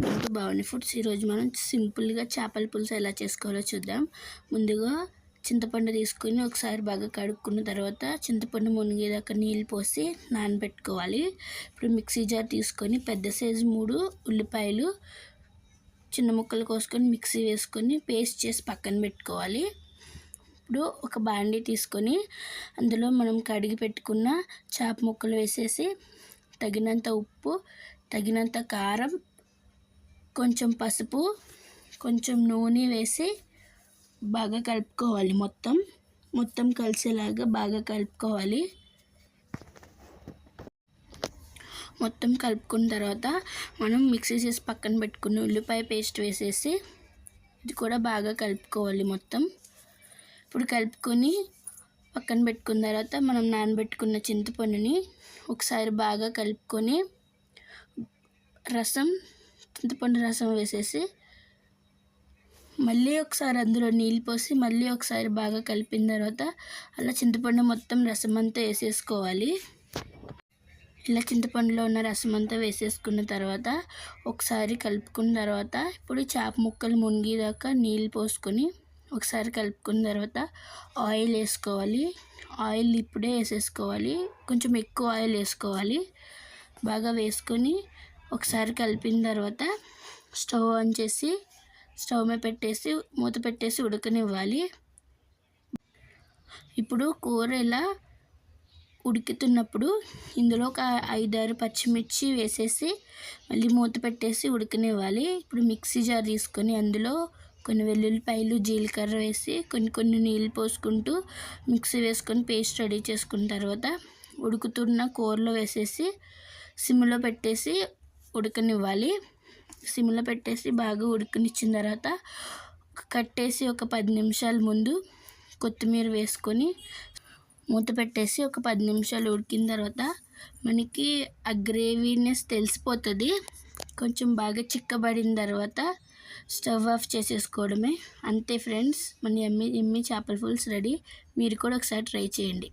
Bhavani foods. ఈరోజు మనం సింపుల్గా చేపల పులుసు ఎలా చేసుకోవాలో చూద్దాం. ముందుగా చింతపండు తీసుకొని ఒకసారి బాగా కడుక్కున్న తర్వాత చింతపండు మునిగేదాకా నీళ్ళు పోసి నానబెట్టుకోవాలి. ఇప్పుడు మిక్సీ జార్ తీసుకొని పెద్ద సైజు మూడు ఉల్లిపాయలు చిన్న ముక్కలు కోసుకొని మిక్సీ వేసుకొని పేస్ట్ చేసి పక్కన పెట్టుకోవాలి. ఇప్పుడు ఒక బాండీ తీసుకొని అందులో మనం కడిగి పెట్టుకున్న చేప ముక్కలు వేసేసి తగినంత ఉప్పు తగినంత కారం కొంచెం పసుపు కొంచెం నూనె వేసి బాగా కలుపుకోవాలి మొత్తం. మొత్తం కలిసేలాగా బాగా కలుపుకోవాలి. మొత్తం కలుపుకున్న తర్వాత మనం మిక్సీ చేసి పక్కన పెట్టుకున్న ఉల్లిపాయ పేస్ట్ వేసేసి ఇది కూడా బాగా కలుపుకోవాలి మొత్తం. ఇప్పుడు కలుపుకొని పక్కన పెట్టుకున్న తర్వాత మనం నానబెట్టుకున్న చింతపండుని ఒకసారి బాగా కలుపుకొని రసం చింతపండు రసం వేసేసి మళ్ళీ ఒకసారి అందులో నీళ్ళు పోసి మళ్ళీ ఒకసారి బాగా కలిపిన తర్వాత అలా చింతపండు మొత్తం రసం అంతా వేసేసుకోవాలి. ఇలా చింతపండులో ఉన్న రసం అంతా వేసేసుకున్న తర్వాత ఒకసారి కలుపుకున్న తర్వాత ఇప్పుడు చేప ముక్కలు మునిగేదాకా నీళ్ళు పోసుకొని ఒకసారి కలుపుకున్న తర్వాత ఆయిల్ వేసుకోవాలి. ఆయిల్ ఇప్పుడే వేసేసుకోవాలి. కొంచెం ఎక్కువ ఆయిల్ వేసుకోవాలి. బాగా వేసుకొని ఒకసారి కలిపిన తర్వాత స్టవ్ ఆన్ చేసి స్టవ్ మీద పెట్టేసి మూత పెట్టేసి ఉడకనివ్వాలి. ఇప్పుడు కూర ఇలా ఉడుకుతున్నప్పుడు ఇందులో ఒక ఐదారు పచ్చిమిర్చి వేసేసి మళ్ళీ మూత పెట్టేసి ఉడకనివ్వాలి. ఇప్పుడు మిక్సీ జార్ తీసుకొని అందులో కొన్ని వెల్లుల్లిపాయలు జీలకర్ర వేసి కొన్ని కొన్ని నీళ్ళు పోసుకుంటూ మిక్సీ వేసుకొని పేస్ట్ రెడీ చేసుకున్న తర్వాత ఉడుకుతున్న కూరలో వేసేసి సిమ్లో పెట్టేసి ఉడకనివ్వాలి. సిమ్లో పెట్టేసి బాగా ఉడకనిచ్చిన తర్వాత కట్టేసి ఒక పది నిమిషాల ముందు కొత్తిమీర వేసుకొని మూత పెట్టేసి ఒక పది నిమిషాలు ఉడికిన తర్వాత మనకి ఆ గ్రేవీనెస్ తెలిసిపోతుంది. కొంచెం బాగా చిక్కబడిన తర్వాత స్టవ్ ఆఫ్ చేసేసుకోవడమే. అంతే ఫ్రెండ్స్ మన ఎమ్మి ఎమ్మి చేపల పులుసు రెడీ. మీరు కూడా ఒకసారి ట్రై చేయండి.